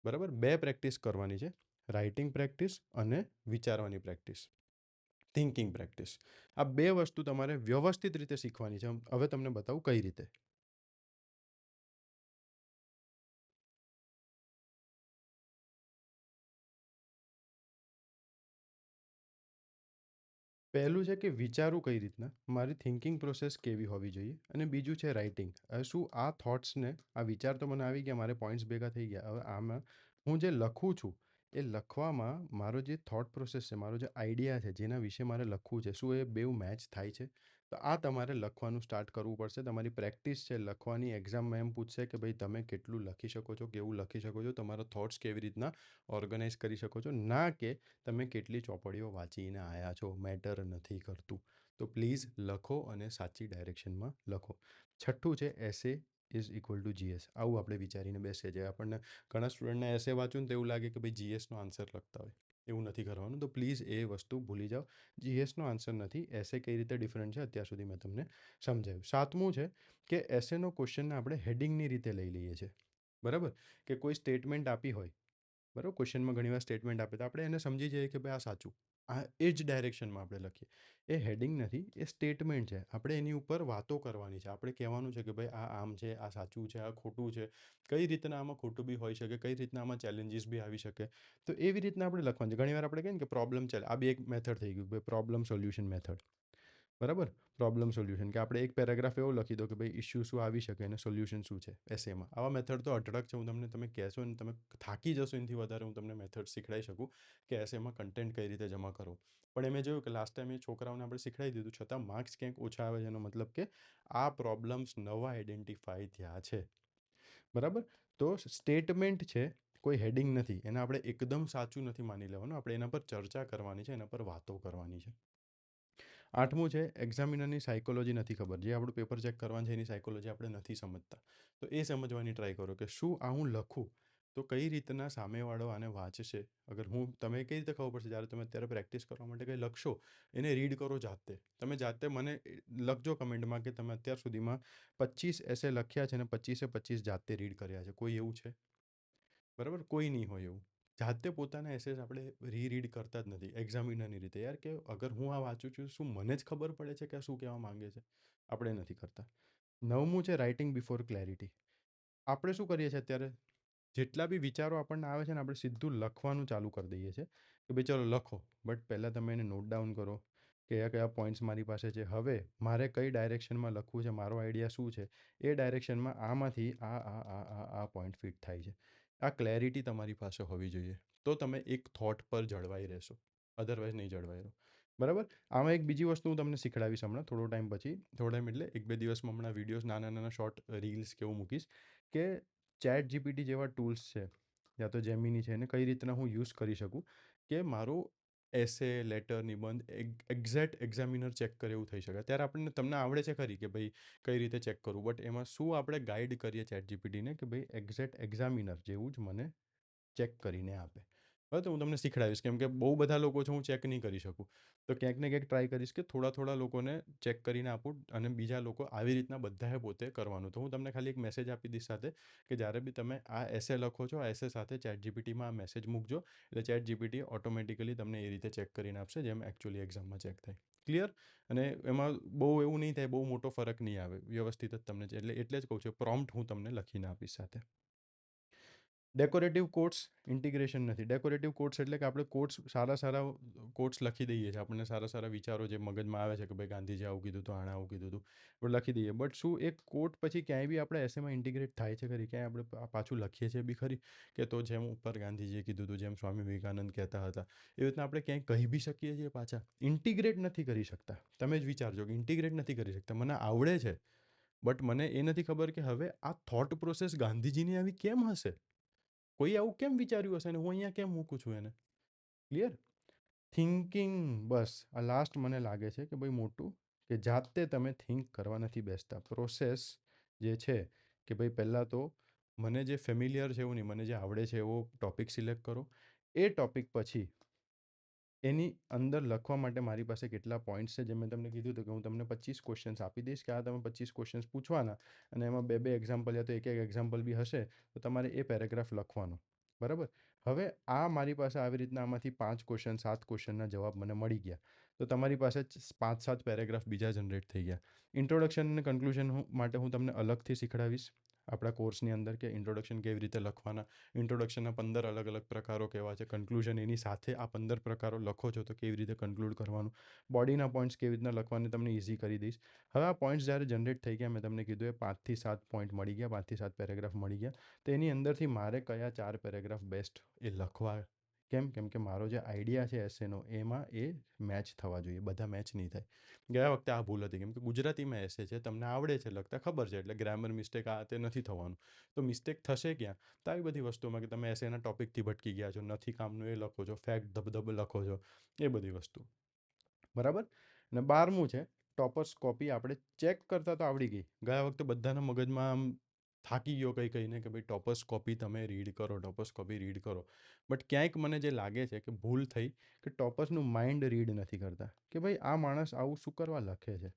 S1: બરાબર? બે પ્રેક્ટિસ કરવાની છે. રાઇટિંગ પ્રેક્ટિસ અને વિચારવાની પ્રેક્ટિસ થિંકિંગ પ્રેક્ટિસ આ બે વસ્તુ તમારે વ્યવસ્થિત રીતે શીખવાની છે. હવે તમને બતાવું કઈ રીતે. પહેલું છે કે વિચારું કઈ રીતના, મારી થિંકિંગ પ્રોસેસ કેવી હોવી જોઈએ અને બીજું છે રાઇટિંગ. શું આ થોટ્સને, આ વિચાર તો મને આવી ગયા, મારે પોઈન્ટ્સ ભેગા થઈ ગયા. હવે આમાં હું જે લખું છું, એ લખવામાં મારો જે થોટ પ્રોસેસ છે, મારો જે આઈડિયા છે, જેના વિશે મારે લખવું છે, શું એ બેઉ મેચ થાય છે? તો આ તમારે લખવાનું સ્ટાર્ટ કરવું પડશે. તમારી પ્રેક્ટિસ છે, લખવાની એક્ઝામમાં એમ પૂછશે કે ભાઈ, તમે કેટલું લખી શકો છો? કેવું લખી શકો છો? તમારા થોટ્સ કેવી રીતના ઓર્ગેનાઇઝ કરી શકો છો? ના કે તમે કેટલી ચોપડીઓ વાંચીને આવ્યા છો? મેટર નથી કરતું. તો પ્લીઝ લખો અને સાચી ડાયરેક્શનમાં લખો. છઠ્ઠું છે essay is equal to GS આવું આપણે વિચારીને બેસીએ. છીએ આપણને ઘણા સ્ટુડન્ટને એસે વાંચું ને તો એવું લાગે કે ભાઈ જીએસનો આન્સર લખતા હોય. એવું નથી કરવાનું. તો પ્લીઝ એ વસ્તુ ભૂલી જાઓ. જીએસનો આન્સર નથી. એસે કઈ રીતે ડિફરન્ટ છે, અત્યાર સુધી મેં તમને સમજાવ્યું. સાતમું છે કે એસેનો ક્વેશ્ચનને આપણે હેડિંગની રીતે લઈ લઈએ છીએ. બરાબર? કે કોઈ સ્ટેટમેન્ટ આપી હોય. બરાબર? ક્વેશ્ચનમાં ઘણીવાર સ્ટેટમેન્ટ આપે. તો આપણે એને સમજી જઈએ કે ભાઈ આ સાચું. આ એ જ ડાયરેક્શનમાં આપણે લખીએ. એ હેડિંગ નથી, એ સ્ટેટમેન્ટ છે. આપણે એની ઉપર વાતો કરવાની છે. આપણે કહેવાનું છે કે ભાઈ, આ આમ છે, આ સાચું છે, આ ખોટું છે. કઈ રીતના આમાં ખોટું બી હોઈ શકે, કઈ રીતના આમાં ચેલેન્જીસ બી આવી શકે. તો એવી રીતના આપણે લખવાનું છે. ઘણીવાર આપણે કહીએ કે પ્રોબ્લેમ ચાલે. આ બી એક મેથડ થઈ ગયું પ્રોબ્લેમ સોલ્યુશન મેથડ બરાબર? પ્રોબ્લેમ સોલ્યુશન કે આપણે એક પેરેગ્રાફ એવો લખી દો કે ભાઈ ઇસ્યુ શું આવી શકે અને સોલ્યુશન શું છે એસેમાં આવા મેથડ તો અઢળક છે. હું તમને, તમે કહેશો અને તમે થાકી જશો એનાથી વધારે હું તમને મેથડ શીખડાઈ શકું કે એસેમાં કન્ટેન્ટ કઈ રીતે જમા કરો પણ એમ જોયું કે લાસ્ટ ટાઈમ એ છોકરાઓને આપણે શીખડાવી દીધું, છતાં માર્ક્સ ક્યાંક ઓછા આવે છે. એનો મતલબ કે આ પ્રોબ્લેમ્સ નવા આઈડેન્ટિફાઈ થયા છે. બરાબર? તો સ્ટેટમેન્ટ છે, કોઈ હેડિંગ નથી. એને આપણે એકદમ સાચું નથી માની લેવાનું. આપણે એના પર ચર્ચા કરવાની છે, એના પર વાતો કરવાની છે. આઠમું છે એક્ઝામિનરની સાયકોલોજી નથી ખબર. જે આપણું પેપર ચેક કરવાનું છે, એની સાયકોલોજી આપણે નથી સમજતા. તો એ સમજવાની ટ્રાય કરો કે શું આ હું લખું? તો કઈ રીતના સામેવાળો આને વાંચશે? અગર હું, તમે કઈ રીતે ખબર પડશે? જ્યારે તમે અત્યારે પ્રેક્ટિસ કરવા માટે કંઈ લખશો, એને રીડ કરો જાતે. તમે જાતે મને લખજો કમેન્ટમાં કે તમે અત્યાર સુધીમાં પચીસ એસે લખ્યા છે અને પચીસે પચીસ જાતે રીડ કર્યા છે. કોઈ એવું છે? બરાબર? કોઈ નહીં હોય એવું. જાતે પોતાના એસેસ આપણે રીરીડ કરતા જ નથી, એક્ઝામિનરની રીતે. યાર કે અગર હું આ વાંચું છું, શું મને જ ખબર પડે છે કે શું કહેવા માંગે છે? આપણે નથી કરતા. નવમું છે રાઇટિંગ બિફોર ક્લેરિટી. આપણે શું કરીએ છીએ અત્યારે? જેટલા બી વિચારો આપણને આવે છે ને, આપણે સીધું લખવાનું ચાલુ કરી દઈએ છીએ કે ભાઈ ચલો લખો, બટ પહેલાં તમે એને નોટ ડાઉન કરો કયા કયા પોઈન્ટ્સ મારી પાસે છે. હવે મારે કઈ ડાયરેક્શનમાં લખવું છે? મારો આઈડિયા શું છે? એ ડાયરેક્શનમાં આમાંથી આ આ આ આ આ પોઈન્ટ ફિટ થાય છે. આ ક્લેરિટી તમારી પાસે હોવી જોઈએ. તો તમે એક થોટ પર જળવાઈ રહેશો. અધરવાઇઝ નહીં જળવાઈ રહો. બરાબર? આમાં એક બીજી વસ્તુ હું તમને શીખડાવીશ હમણાં, થોડો ટાઈમ પછી, થોડો એટલે એક બે દિવસમાં હમણાં વિડીયોઝ, નાના નાના શોર્ટ રીલ્સ કેવું મૂકીશ કે ચેટ જીપીટી જેવા ટૂલ્સ છે, યા તો જેમિની છે, એને કઈ રીતના હું યુઝ કરી શકું કે મારું એસે લેટર, નિબંધ એક્ઝેક્ટ એક્ઝામિનર ચેક કરે એવું થઈ શકે. ત્યારે આપણને તમને આવડે છે ખરી કે ભાઈ કઈ રીતે ચેક કરવું. બટ એમાં શું આપણે ગાઈડ કરીએ ચેટ જીપીટીને કે ભાઈ એક્ઝેક્ટ એક્ઝામિનર જેવું જ મને ચેક કરીને આપે. બરાબર તો હું તમને શીખડાવીશ કેમ કે બહુ બધા લોકો છે હું ચેક નહીં કરી શકું. તો ક્યાંક ને ક્યાંક ટ્રાય કરીશ કે થોડા થોડા લોકોને ચેક કરીને આપું અને બીજા લોકો આવી રીતના બધાએ પોતે કરવાનું. તો હું તમને ખાલી એક મેસેજ આપી દઈશ સાથે કે જ્યારે બી તમે આ એસે લખો છો, આ એસે સાથે ચેટ જીપીટીમાં આ મેસેજ મૂકજો. એટલે ચેટ જીપીટી ઓટોમેટિકલી તમને એ રીતે ચેક કરીને આપશે જેમ એકચ્યુઅલી એક્ઝામમાં ચેક થાય. ક્લિયર અને એમાં બહુ એવું નહીં થાય, બહુ મોટો ફરક નહીં આવે વ્યવસ્થિત જ તમને એટલે એટલે જ કહું છું પ્રોમ્પ્ટ હું તમને લખીને આપીશ સાથે. ડેકોરેટિવ કોટ્સ ઇન્ટિગ્રેશન નથી. ડેકોરેટિવ કોટ્સ એટલે કે આપણે કોટ્સ સારા સારા કોટ્સ લખી દઈએ છીએ. આપણને સારા સારા વિચારો જે મગજમાં આવે છે કે ભાઈ ગાંધીજી આવું કીધું હતું, આણે આવું કીધું હતું પણ લખી દઈએ. બટ શું એક કોટ પછી ક્યાંય બી આપણે એસેમાં ઇન્ટિગ્રેટ થાય છે ખરી? ક્યાંય આપણે પાછું લખીએ છીએ બી ખરી? કે તો જેમ ઉપર ગાંધીજીએ કીધું હતું, જેમ સ્વામી વિવેકાનંદ કહેતા હતા. એવી રીતના આપણે ક્યાંય કહી બી શકીએ છીએ પાછા. ઇન્ટિગ્રેટ નથી કરી શકતા. તમે જ વિચારજો કે ઇન્ટિગ્રેટ નથી કરી શકતા. મને આવડે છે. બટ મને એ નથી ખબર કે હવે આ થોટ પ્રોસેસ ગાંધીજીની આવી કેમ હશે? કોઈ આવું કેમ વિચાર્યું હશે ને હું અહીંયા કેમ મૂકું છું એને ક્લિયર થિંકિંગ બસ આ લાસ્ટ મને લાગે છે કે ભાઈ મોટું કે જાતે તમે થિંક કરવા નથી બેસતા પ્રોસેસ જે છે કે ભાઈ પહેલાં તો મને જે ફેમિલિયર છે એવું નહીં મને જે આવડે છે એવો ટોપિક સિલેક્ટ કરો એ ટોપિક પછી એની અંદર લખવા માટે મારી પાસે કેટલા પોઈન્ટ્સ છે, જે મેં તમને કીધું હતું કે હું તમને પચીસ ક્વેશ્ચન્સ આપી દઈશ કે આ તમે પચીસ ક્વેશ્ચન્સ પૂછવાના અને એમાં બે બે એક્ઝામ્પલ યા તો એક એક એક્ઝામ્પલ બી હશે, તો તમારે એ પેરેગ્રાફ લખવાનો. બરાબર? હવે આ મારી પાસે આવી રીતના આમાંથી પાંચ ક્વેશ્ચન સાત ક્વેશ્ચનના જવાબ મને મળી ગયા. તો તમારી પાસે પાંચ, સાત પેરેગ્રાફ બીજા જનરેટ થઈ ગયા. ઇન્ટ્રોડક્શન અને કન્ક્લુઝન માટે હું તમને અલગથી શીખડાવીશ. આપણા કોર્સની અંદર કે ઇન્ટ્રોડક્શન કેવી રીતે લખવાના? ઇન્ટ્રોડક્શનના પંદર અલગ અલગ પ્રકારો કેવા છે? કન્ક્લુઝન એની સાથે આ પંદર પ્રકારો લખો છો તો કેવી રીતે કન્ક્લુડ કરવાનું? બોડીના પોઈન્ટ્સ કેવી રીતના લખવાને? તમને ઇઝી કરી દઈશ. હવે આ પોઈન્ટ્સ જ્યારે જનરેટ થઈ ગયા, મેં તમને કીધું એ પાંચથી સાત પોઈન્ટ મળી ગયા, પાંચથી સાત પેરેગ્રાફ મળી ગયા. તો એની અંદરથી મારે કયા ચાર પેરેગ્રાફ બેસ્ટ એ લખવા કેમ? કેમ કે મારો જે આઈડિયા છે એસેનો એમાં એ મેચ થવા જોઈએ, બધા મેચ નહીં થાય. ગયા વખતે આ ભૂલ હતી, કેમ કે ગુજરાતીમાં એસે છે, તમને આવડે છે લખતા, ખબર છે, એટલે ગ્રામર મિસ્ટેક આ તે નથી થવાનું. તો મિસ્ટેક થશે ક્યાં? તો આવી બધી વસ્તુમાં કે તમે એસેના ટોપિકથી ભટકી ગયા છો, નથી કામનું એ લખો છો ફેક્ટ ધબધબ લખો છો, એ બધી વસ્તુ. બરાબર? અને બારમું છે ટોપર્સ કોપી આપણે ચેક કરતાં તો આવડી ગઈ. ગયા વખતે બધાના મગજમાં આમ થાકી ગયો કંઈ કહીને કે, ભાઈ ટોપસ કોપી તમે રીડ કરો, ટોપસ કોપી રીડ કરો. બટ ક્યાંક મને જે લાગે છે કે ભૂલ થઈ કે ટોપસનું માઇન્ડ રીડ નથી કરતા કે, ભાઈ આ માણસ આવું શું કરવા લખે છે?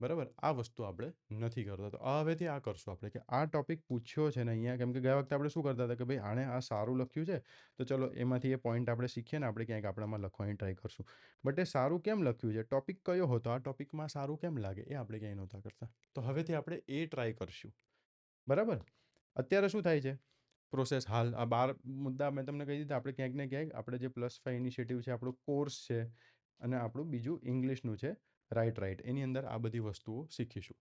S1: બરાબર? આ વસ્તુ આપણે નથી કરતા. તો હવેથી આ કરશું આપણે કે આ ટોપિક પૂછ્યો છે ને અહીંયા, કેમ કે ગયા વખતે આપણે શું કરતા હતા કે, ભાઈ આણે આ સારું લખ્યું છે, તો ચલો એમાંથી એ પોઈન્ટ આપણે શીખીએ ને આપણે ક્યાંક આપણામાં લખવાની ટ્રાય કરશું. બટ એ સારું કેમ લખ્યું છે? ટોપિક કયો હતો? આ ટોપિકમાં સારું કેમ લાગે? એ આપણે ક્યાંય નહોતા કરતા. તો હવેથી આપણે એ ટ્રાય કરશું. બરાબર? અત્યારે શું થાય છે? પ્રોસેસ હાલ આ બાર મુદ્દા મેં તમને કહી દીધા, આપણે ક્યાંક ને ક્યાંક આપણે જે પ્લસ ફાઈવ ઇનિશિયેટિવ છે, આપણો કોર્સ છે અને આપણું બીજું ઇંગ્લિશનું છે, રાઈટ રાઇટ એની અંદર આ બધી વસ્તુઓ શીખીશું.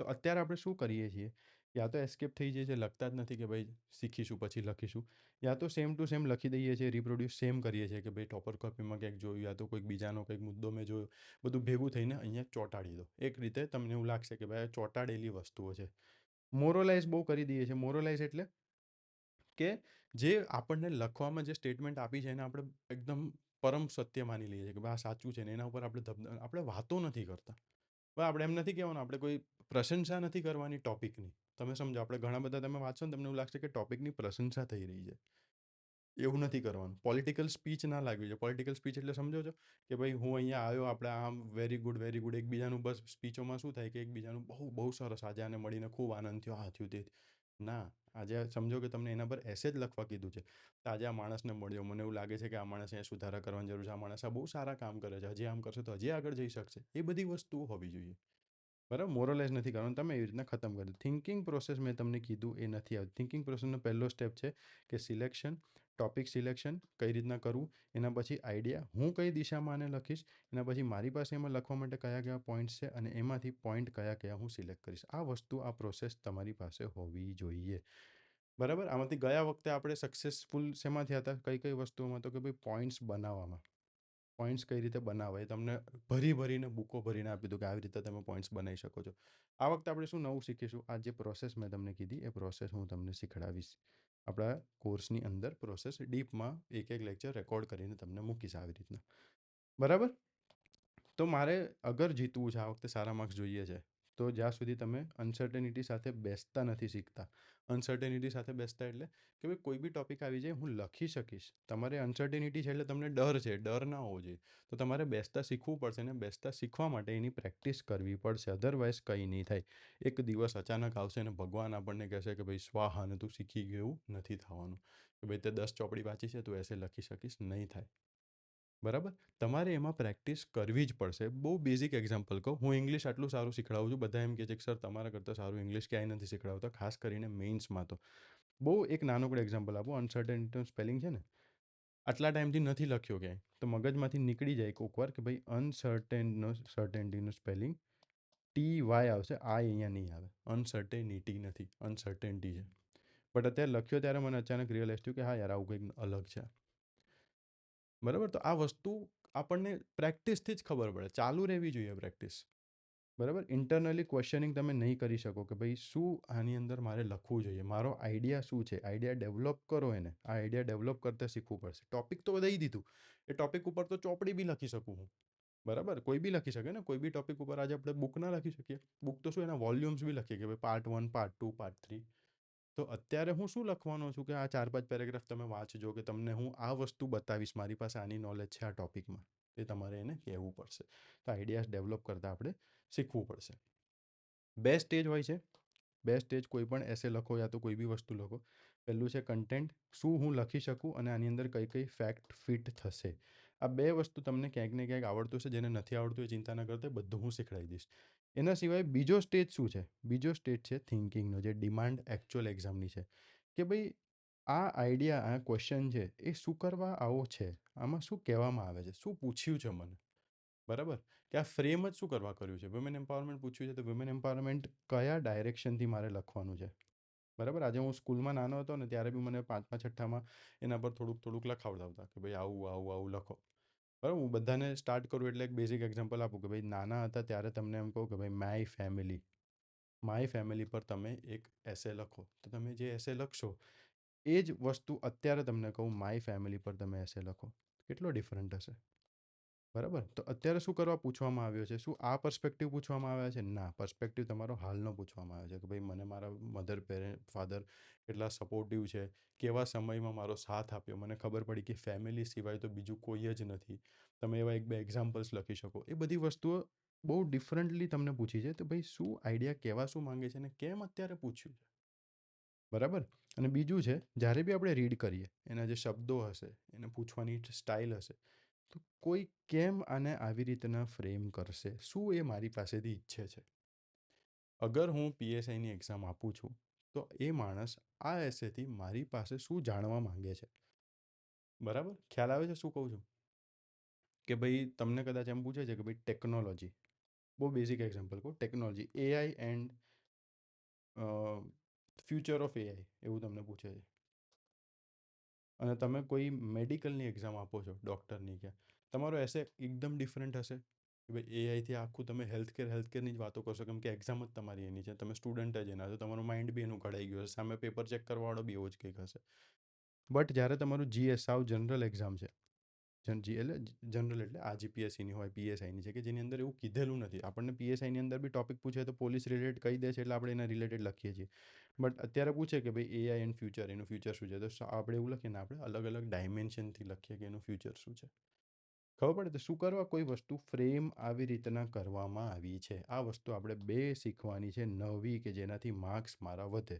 S1: તો અત્યારે આપણે શું કરીએ છીએ? યા તો એસ્કેપ થઈ જાય છે, લખતા જ નથી કે ભાઈ શીખીશું પછી લખીશું. યા તો સેમ ટુ સેમ લખી દઈએ છીએ, રિપ્રોડ્યુસ સેમ કરીએ છીએ કે ભાઈ ટોપર કોપીમાં ક્યાંક જોયું, યા તો કોઈક બીજાનો કંઈક મુદ્દો મેં જોયો, બધું ભેગું થઈને અહીંયા ચોંટાડી દો. એક રીતે તમને એવું લાગશે કે ભાઈ ચોંટાડેલી વસ્તુઓ છે. મોરલાઇઝ બહુ કરી દઈએ છીએ મોરલાઇઝ એટલે કે જે આપણને લખવામાં જે સ્ટેટમેન્ટ આપી છે એને આપણે એકદમ પરમ સત્ય માની લઈએ છીએ કે ભાઈ આ સાચું છે ને એના ઉપર આપણે ધબ, આપણે વાતો નથી કરતા. હવે આપણે એમ નથી કહેવાનું, આપણે કોઈ પ્રશંસા નથી કરવાની ટોપિકની. તમે સમજો, આપણે ઘણા બધા તમે વાંચો ને તમને એવું લાગશે કે ટોપિકની પ્રશંસા થઈ રહી છે. એવું નથી કરવાનું. પોલિટિકલ સ્પીચ ના લાગવી જોઈએ. પોલિટિકલ સ્પીચ એટલે સમજો છો કે ભાઈ, હું અહીંયા આવ્યો, આપણે આમ વેરી ગુડ વેરી ગુડ એકબીજાનું બસ સ્પીચોમાં શું થાય કે એકબીજાનું બહુ બહુ સરસ આજે આને મળીને ખૂબ આનંદ થયો. આ થયું તે. ના, આજે સમજો કે તમને એના પર એસે જ લખવા કીધું છે. તો આજે આ માણસને મળ્યો. મને એવું લાગે છે કે આ માણસ સુધારા કરવાની જરૂર છે. આ માણસ આ બહુ સારા કામ કરે છે. હજી આમ કરશે તો હજી આગળ જઈ શકશે. એ બધી વસ્તુઓ હોવી જોઈએ. બરાબર? મોરલાઇઝ નથી કરવાનું તમે એવી રીતના ખતમ કરી થિંકિંગ પ્રોસેસ મેં તમને કીધું એ નથી આવતી થિંકિંગ પ્રોસેસનો પહેલો સ્ટેપ છે કે સિલેક્શન ટોપિક સિલેક્શન કઈ રીતના કરવું, એના પછી આઈડિયા હું કઈ દિશામાં આને લખીશ, એના પછી મારી પાસે એમાં લખવા માટે કયા કયા પોઈન્ટ્સ છે અને એમાંથી પોઈન્ટ કયા કયા હું સિલેક્ટ કરીશ. આ વસ્તુ, આ પ્રોસેસ તમારી પાસે હોવી જોઈએ. બરાબર? આમાંથી ગયા વખતે આપણે સક્સેસફુલ શેમાંથી હતા? કઈ કઈ વસ્તુઓમાં? તો કે ભાઈ પોઈન્ટ્સ બનાવવામાં. પોઈન્ટ્સ કઈ રીતે બનાવે તમને ભરી ભરીને, બુકો ભરીને આપી દઉં કે આવી રીતે તમે પોઈન્ટ્સ બનાવી શકો છો. આ વખતે આપણે શું નવું શીખીશું? આ જે પ્રોસેસ મેં તમને કીધી, એ પ્રોસેસ હું તમને શીખડાવીશ. આપણા કોર્સની અંદર પ્રોસેસ ડીપમાં એક એક લેક્ચર રેકોર્ડ કરીને તમને મૂકીશ આવી રીતના. બરાબર? તો મારે અગર જીતવું છે, આ વખતે સારા માર્ક્સ જોઈએ છે તો જ્યાં સુધી તમે અનસર્ટેનિટી સાથે બેસતા નથી શીખતા. અનસર્ટેનિટી સાથે બેસતા એટલે કે ભાઈ કોઈ બી ટોપિક આવી જાય, હું લખી શકીશ. તમારે અનસર્ટેનિટી છે એટલે તમને ડર છે, ડર ના હોવો જોઈએ. તો તમારે બેસતા શીખવું પડશે ને બેસતા શીખવા માટે એની પ્રેક્ટિસ કરવી પડશે. અધરવાઇઝ કંઈ નહીં થાય. એક દિવસ અચાનક આવશે અને ભગવાન આપણને કહેશે કે ભાઈ સ્વાહાને તું શીખી ગયું નથી થવાનું. કે ભાઈ તે દસ ચોપડી વાંચી છે, તું એસે લખી શકીશ, નહીં થાય. બરાબર? તમારે એમાં પ્રેક્ટિસ કરવી જ પડશે. બહુ બેઝિક એક્ઝામ્પલ કહું. હું ઇંગ્લિશ આટલું સારું શીખડાવું છું. બધા એમ કહે છે કે, સર, તમારા કરતાં સારું ઇંગ્લિશ ક્યાંય નથી શીખડાવતા, ખાસ કરીને મેઇન્સમાં તો. બહુ એક નાનકડું એક્ઝામ્પલ આપું. અનસર્ટેનિટીનું સ્પેલિંગ છે ને? આટલા ટાઈમથી નથી લખ્યો ક્યાંય. તો મગજમાંથી નીકળી જાય કોઈક વાર કે, ભાઈ અનસર્ટેનનો સર્ટેનિટીનું સ્પેલિંગ ટી વાય આવશે. આ અહીંયા નહીં આવે. અનસર્ટેનિટી નથી. અનસર્ટેનિટી છે. બટ અત્યારે લખ્યો ત્યારે મને અચાનક રિયલાઇઝ થયું કે, હા, યાર, આવું કંઈક અલગ છે. બરાબર? તો આ વસ્તુ આપણને પ્રેક્ટિસથી જ ખબર પડે. ચાલુ રહેવી જોઈએ પ્રેક્ટિસ. બરાબર? ઇન્ટરનલી ક્વેશ્ચનિંગ તમે નહીં કરી શકો કે ભાઈ શું આની અંદર મારે લખવું જોઈએ? મારો આઈડિયા શું છે? આઈડિયા ડેવલપ કરો એને. આ આઈડિયા ડેવલપ કરતા શીખવું પડશે. ટોપિક તો દઈ દીધું. એ ટોપિક ઉપર તો ચોપડી બી લખી શકું હું. બરાબર? કોઈ બી લખી શકે ને? કોઈ બી ટોપિક ઉપર આજે આપણે બુક ના લખી શકીએ. બુક તો શું એના વોલ્યુમ્સ બી લખીએ કે ભાઈ part one, part two, part three. તો અત્યારે હું શું લખવાનો છું કે આ ચાર પાંચ પેરેગ્રાફ તમે વાંચજો કે તમને હું આ વસ્તુ બતાવીશ, મારી પાસે આની નોલેજ છે આ ટોપિકમાં. એ તમારે એને કહેવું પડશે. તો આઈડિયાઝ ડેવલપ કરતાં આપણે શીખવું પડશે. બે સ્ટેજ હોય છે. બે સ્ટેજ કોઈ પણ એસે લખો યા તો કોઈ બી વસ્તુ લખો. પહેલું છે કન્ટેન્ટ શું હું લખી શકું અને આની અંદર કઈ કઈ ફેક્ટ ફિટ થશે. આ બે વસ્તુ તમને ક્યાંક ને ક્યાંક આવડતું છે જેને નથી આવડતું એ ચિંતા ન કરતા બધું હું શીખડાવી દઈશ. એના સિવાય બીજો સ્ટેજ શું છે? બીજો સ્ટેજ છે થિંકિંગનો, જે ડિમાન્ડ એકચ્યુઅલ એક્ઝામની છે. કે ભાઈ આ આઈડિયા, આ ક્વેશ્ચન છે એ શું કરવા આવો છે? આમાં શું કહેવામાં આવે છે? શું પૂછ્યું છે મને? બરાબર? કે આ ફ્રેમ જ શું કરવા કર્યું છે? વુમેન એમ્પાવરમેન્ટ પૂછ્યું છે તો વુમેન એમ્પાવરમેન્ટ કયા ડાયરેક્શનથી મારે લખવાનું છે? બરાબર? આજે હું સ્કૂલમાં નાનો હતો ને ત્યારે બી મને પાંચમા, છઠ્ઠામાં એના પર થોડુંક થોડુંક લખાવતા હતા કે ભાઈ આવું આવું આવું લખો. બરાબર, હું બધાને સ્ટાર્ટ કરું એટલે એક બેઝિક એક્ઝામ્પલ આપું કે ભાઈ, નાના હતા ત્યારે તમને એમ કહું કે ભાઈ માય ફેમિલી માય ફેમિલી પર તમે એક એસે લખો. તો તમે જે એસે લખશો, એ જ વસ્તુ અત્યારે તમને કહું માય ફેમિલી પર તમે એસે લખો. કેટલો ડિફરન્ટ હશે? બરાબર? તો અત્યારે શું કરવા પૂછવામાં આવ્યો છે? શું આ પર્સપેક્ટિવ પૂછવામાં આવ્યા છે? ના પર્સપેક્ટિવ તમારો હાલનો પૂછવામાં આવ્યો છે કે ભાઈ, મને મારા મધર પેરેન્ટ ફાધર કેટલા સપોર્ટિવ છે? કેવા સમયમાં મારો સાથ આપ્યો? મને ખબર પડી કે ફેમિલી સિવાય તો બીજું કોઈ જ નથી. તમે એવા એક બે એક્ઝામ્પલ્સ લખી શકો. એ બધી વસ્તુઓ બહુ ડિફરન્ટલી તમને પૂછી છે. તો ભાઈ, શું આઈડિયા કહેવા શું માંગે છે અને કેમ અત્યારે પૂછ્યું છે? બરાબર? અને બીજું છે, જ્યારે બી આપણે રીડ કરીએ, એના જે શબ્દો હશે, એને પૂછવાની સ્ટાઇલ હશે તો કોઈ કેમ આને આવી રીતના ફ્રેમ કરશે? શું એ મારી પાસેથી ઈચ્છે છે? અગર હું પીએસઆઈની એક્ઝામ આપું છું, તો એ માણસ આ એસેથી મારી પાસે શું જાણવા માંગે છે? બરાબર? ખ્યાલ આવે છે શું કહું છું? કે ભાઈ તમને કદાચ એમ પૂછે છે કે ભાઈ ટેકનોલોજી બહુ બેઝિક એક્ઝામ્પલ કહું technology AI and future of AI એવું તમને પૂછે છે. અને તમે કોઈ મેડિકલની એક્ઝામ આપો છો, ડૉક્ટરની કે, તમારો એસે એકદમ ડિફરન્ટ હશે? કે ભાઈ એઆઈથી આખું તમે હેલ્થ કેર હેલ્થ કેરની જ વાતો કરશો, કેમ કે એક્ઝામ જ તમારી એની છે, તમે સ્ટુડન્ટ જ એના છો, તમારું માઇન્ડ બી એનું ઘડાઈ ગયું હશે, સામે પેપર ચેક કરવાવાળો બી એવો જ કંઈક હશે. બટ જ્યારે તમારું જીએસ સાવ જનરલ એક્ઝામ છે એટલે જનરલ એટલે આ જીપીએસસીની હોય પીએસઆઈની છે કે જેની અંદર એવું કીધેલું નથી. આપણને પીએસઆઈની અંદર બી ટોપિક પૂછે તો પોલીસ રિલેટેડ કહી દે છે એટલે આપણે એના રિલેટેડ લખીએ છીએ. બટ અત્યારે પૂછે કે ભાઈ એઆઈ એન્ડ ફ્યુચર એનું ફ્યુચર શું છે? તો આપણે એવું લખીએ ને આપણે અલગ અલગ ડાયમેન્શનથી લખીએ કે એનું ફ્યુચર શું છે. ખબર પડે તો શું કરવા? કોઈ વસ્તુ ફ્રેમ આવી રીતના કરવામાં આવી છે. આ વસ્તુ આપણે બે શીખવાની છે નવી કે જેનાથી માર્ક્સ મારા વધે.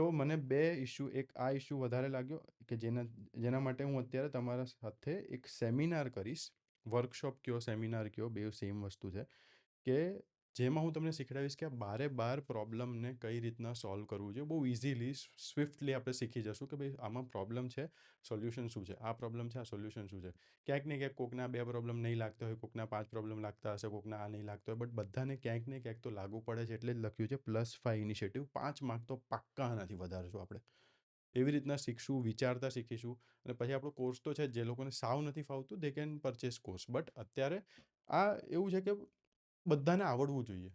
S1: તો મને બે ઇશ્યુ એક આ ઇશ્યુ વધારે લાગ્યો કે જેના જેના માટે હું અત્યારે તમારા સાથે એક સેમિનાર કરીશ, વર્કશોપ કયો, સેમિનાર કયો, બે સેમ વસ્તુ છે, કે જેમાં હું તમને શીખડાવીશ કે આ બારે બાર પ્રોબ્લમને કઈ રીતના સોલ્વ કરવું છે બહુ ઇઝીલી, સ્વિફ્ટલી આપણે શીખી જશું કે ભાઈ આમાં પ્રોબ્લેમ છે, સોલ્યુશન શું છે? આ પ્રોબ્લેમ છે, આ સોલ્યુશન શું છે? ક્યાંક ને ક્યાંક કોકના બે પ્રોબ્લેમ નહીં લાગતા હોય, કોકના પાંચ પ્રોબ્લેમ લાગતા હશે, કોકના આ નહીં લાગતો હોય, બટ બધાને ક્યાંક ને ક્યાંક તો લાગુ પડે છે એટલે જ લખ્યું છે, પ્લસ ફાઈવ ઇનિશિયેટિવ. પાંચ માર્ક તો પાક્કા નથી વધારશું આપણે? એવી રીતના શીખશું, વિચારતા શીખીશું અને પછી આપણો કોર્સ તો છે જે લોકોને સાવ નથી ફાવતું they can purchase course but અત્યારે આ એવું છે કે બધાને આવડવું જોઈએ.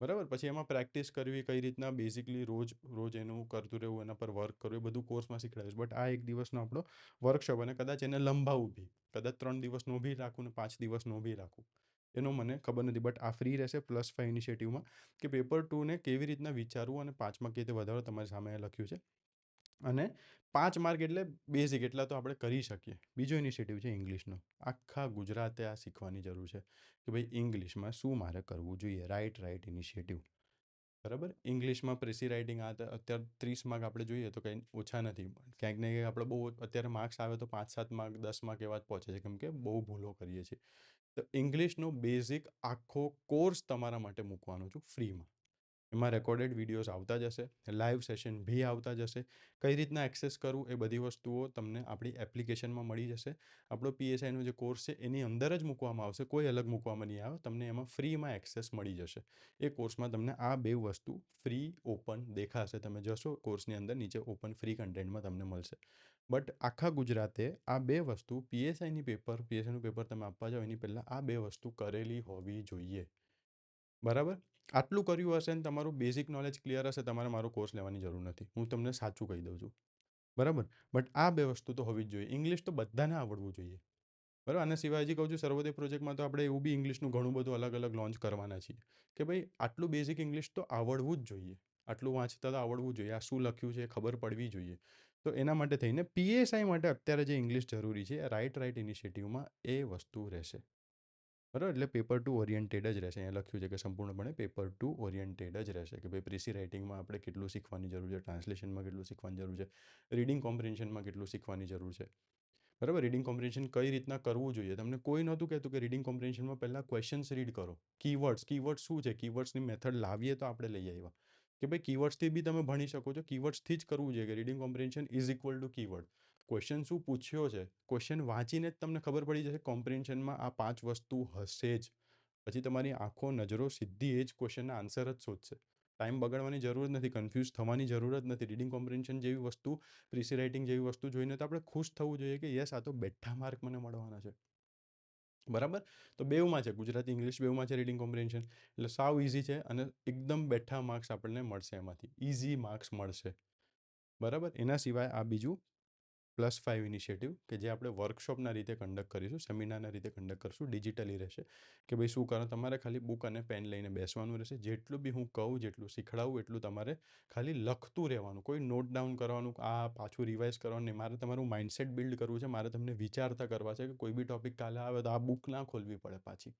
S1: બરાબર? પછી એમાં પ્રેક્ટિસ કરવી, કઈ રીતના બેઝિકલી રોજ રોજ એનું કરતું રહેવું, એના પર વર્ક કરવું, એ બધું કોર્સમાં શીખડાવીશ બટ આ એક દિવસનો આપણો વર્કશોપ અને કદાચ એને લંબાવું બી. કદાચ ત્રણ દિવસનો બી રાખું ને પાંચ દિવસનો બી રાખું. એનો મને ખબર નથી. બટ આ ફ્રી રહેશે પ્લસ ફાઇવ ઇનિશિયેટિવમાં કે પેપર ટુને કેવી રીતના વિચારવું અને પાંચમાં કેવી રીતે વધારો તમારી સામે લખ્યું છે. અને પાંચ માર્ક એટલે બેઝિક, એટલા તો આપણે કરી શકીએ. બીજો ઇનિશિયેટિવ છે ઇંગ્લિશનો. આખા ગુજરાતે આ શીખવાની જરૂર છે કે ભાઈ ઇંગ્લિશમાં શું મારે કરવું જોઈએ? રાઇટ રાઇટ ઇનિશિયેટિવ બરાબર? ઇંગ્લિશમાં પ્રેસી રાઇટિંગ આ અત્યારે ત્રીસ માર્ક આપણે જોઈએ તો કંઈ ઓછા નથી. ક્યાંક ને ક્યાંક આપણે બહુ અત્યારે માર્ક્સ આવે તો પાંચ, સાત માર્ક, દસ માર્ક એવા જ પહોંચે છે કેમ કે બહુ ભૂલો કરીએ છીએ. તો ઇંગ્લિશનો બેઝિક આખો કોર્સ તમારા માટે મૂકવાનો છું ફ્રીમાં. એમાં રેકોર્ડેડ વિડીયોઝ આવતા જશે લાઈવ સેશન બી આવતા જશે કઈ રીતના એક્સેસ કરવું એ બધી વસ્તુઓ તમને આપણી એપ્લિકેશનમાં મળી જશે. આપણો પીએસઆઈનો જે કોર્સ છે, એની અંદર જ મૂકવામાં આવશે, કોઈ અલગ મૂકવામાં નહીં આવે, તમને એમાં ફ્રીમાં એક્સેસ મળી જશે. એ કોર્સમાં તમને આ બે વસ્તુ ફ્રી ઓપન દેખાશે. તમે જશો કોર્સની અંદર નીચે ઓપન ફ્રી કન્ટેન્ટમાં તમને મળશે. બટ આખા ગુજરાતે આ બે વસ્તુ પીએસઆઈની પેપર પીએસઆઈનું પેપર તમે આપવા જાઓ એની પહેલાં આ બે વસ્તુ કરેલી હોવી જોઈએ. બરાબર? આટલું કર્યું હશે ને તમારું બેઝિક નોલેજ ક્લિયર હશે, તમારે મારો કોર્સ લેવાની જરૂર નથી. હું તમને સાચું કહી દઉં છું. બરાબર? બટ આ બે વસ્તુ તો હોવી જ જોઈએ. ઇંગ્લિશ તો બધાને આવડવું જોઈએ. બરાબર? આના સિવાય હજી કહું છું, સર્વોદય પ્રોજેક્ટમાં તો આપણે એવું બી ઇંગ્લિશનું ઘણું બધું અલગ અલગ લોન્ચ કરવાના છીએ. કે ભાઈ, આટલું બેઝિક ઇંગ્લિશ તો આવડવું જ જોઈએ. આટલું વાંચતા તો આવડવું જોઈએ. આ શું લખ્યું છે ખબર પડવી જોઈએ. તો એના માટે થઈને પીએસઆઈ માટે અત્યારે જે ઇંગ્લિશ જરૂરી છે રાઇટ રાઇટ ઇનિશિયેટિવમાં એ વસ્તુ રહેશે. બરાબર? એટલે પેપર ટુ ઓરિએન્ટેડ જ રહેશે. અહીંયા લખ્યું છે કે સંપૂર્ણપણે પેપર ટુ ઓરિએન્ટેડ જ રહેશે કે ભાઈ પ્રિસી રાઇટિંગમાં આપણે કેટલું શીખવાની જરૂર છે ટ્રાન્સલેશનમાં કેટલું શીખવાની જરૂર છે રીડિંગ કોમ્પ્રિહેન્શનમાં કેટલું શીખવાની જરૂર છે. બરાબર? રીડિંગ કોમ્પ્રિહેન્શન કઈ રીતના કરવું જોઈએ? તમને કોઈ નહોતું કહેતું કે રીડિંગ કોમ્પ્રિહેન્શનમાં પહેલાં ક્વેશ્ચન્સ રીડ કરો. કીવર્ડ્સ કીવર્ડ્સ શું છે? કીવર્ડ્સની મેથડ લાવીએ તો આપણે લઈ આવ્યા કે ભાઈ કીવર્ડ્સથી બી તમે ભણી શકો છો. કીવર્ડ્સથી જ કરવું જોઈએ કે reading comprehension is equal to keyword question શું પૂછ્યો છે? ક્વેશ્ચન વાંચીને જ તમને ખબર પડી જશે કોમ્પ્રિહેન્શનમાં આ પાંચ વસ્તુ હશે જ. પછી તમારી આંખો, નજરો સીધી એ જ ક્વેશ્ચનના આન્સર જ શોધશે. ટાઈમ બગાડવાની જરૂર નથી કન્ફ્યુઝ થવાની જરૂર જ નથી. રીડિંગ કોમ્પ્રિહેન્શન જેવી વસ્તુ પ્રીસી રાઇટિંગ જેવી વસ્તુ જોઈને તો આપણે ખુશ થવું જોઈએ કે યસ આ તો બેઠા માર્ક મને મળવાના છે. બરાબર? તો બેઉમાં છે, ગુજરાતી ઇંગ્લિશ બેઉમાં છે રીડિંગ કોમ્પ્રિહેન્શન એટલે સાવ ઇઝી છે અને એકદમ બેઠા માર્ક્સ આપણને મળશે એમાંથી. ઇઝી માર્ક્સ મળશે. બરાબર? એના સિવાય આ બીજું પ્લસ ફાઇવ ઇનિશિયેટિવ કે જે આપણે વર્કશોપના રીતે કન્ડક્ટ કરીશું, સેમિનારના રીતે કન્ડક્ટ કરીશું, ડિજિટલી રહેશે. કે ભાઈ શું કરો? તમારે ખાલી બુક અને પેન લઈને બેસવાનું રહેશે. જેટલું બી હું કહું, જેટલું શીખડાવું, એટલું તમારે ખાલી લખતું રહેવાનું. કોઈ નોટ ડાઉન કરવાનું આ પાછું રિવાઇઝ કરવાનું નહીં. મારે તમારું માઇન્ડસેટ બિલ્ડ કરવું છે. મારે તમને વિચારતા કરવા છે કે કોઈ બી ટોપિક કાલે આવે તો આ બુક ના ખોલવી પડે પાછી.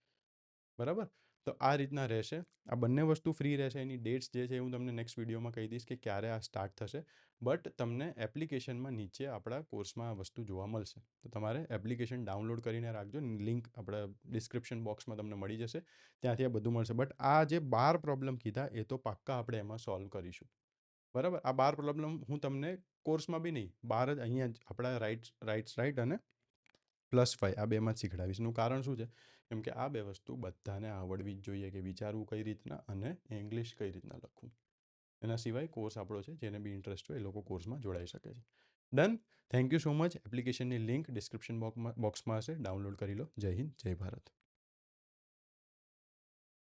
S1: બરાબર? તો આ રીતના રહેશે. આ બંને વસ્તુ ફ્રી રહેશે. એની ડેટ્સ જે છે હું તમને નેક્સ્ટ વિડીયોમાં કહી દઈશ કે ક્યારે આ સ્ટાર્ટ થશે. બટ તમને એપ્લિકેશનમાં નીચે આપણા કોર્સમાં આ વસ્તુ જોવા મળશે. તો તમારે એપ્લિકેશન ડાઉનલોડ કરીને રાખજો. લિંક આપણા ડિસ્ક્રિપ્શન બોક્સમાં તમને મળી જશે. ત્યાંથી આ બધું મળશે. બટ આ જે બાર પ્રોબ્લેમ કીધા એ તો પાક્કા આપણે એમાં સોલ્વ કરીશું. બરાબર? આ બાર પ્રોબ્લેમ હું તમને કોર્સમાં બી નહીં, બાર જ અહીંયા જ આપણા રાઇટ રાઇટ્સ રાઇટ અને પ્લસ ફાઈવ આ બેમાં જ શીખડાવીશ. કારણ શું છે? કેમ કે આ બે વસ્તુ બધાને આવડવી જ જોઈએ કે વિચારવું કઈ રીતના અને ઇંગ્લિશ કઈ રીતના લખવું. એના સિવાય કોર્સ આપણો છે, જેને બી ઇન્ટરેસ્ટ હોય એ લોકો કોર્સમાં જોડાઈ શકે છે. Done thank you so much એપ્લિકેશનની લિંક ડિસ્ક્રિપ્શન બોક્સમાં હશે. ડાઉનલોડ કરી લો. જય હિન્દ, જય ભારત.